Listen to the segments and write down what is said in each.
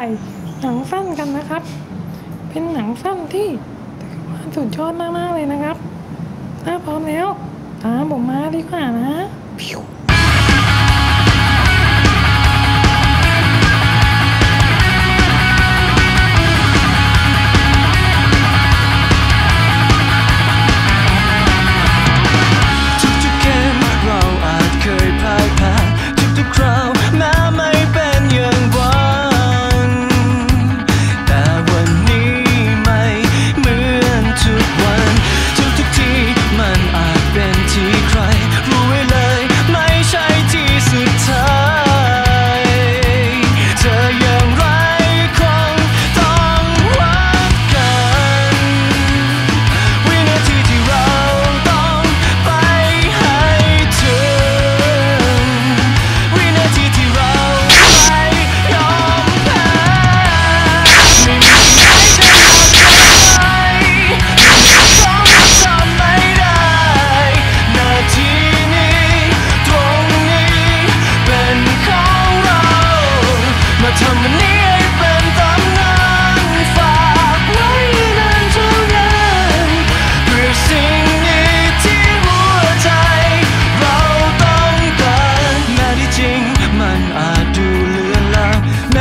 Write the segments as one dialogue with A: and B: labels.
A: ายหนังสั้นกันนะครับ เป็นหนังสั้นที่สุดยอดมากๆเลยนะครับ ถ้าพร้อมแล้วตามผมมาดีกว่านะ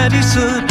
B: 第四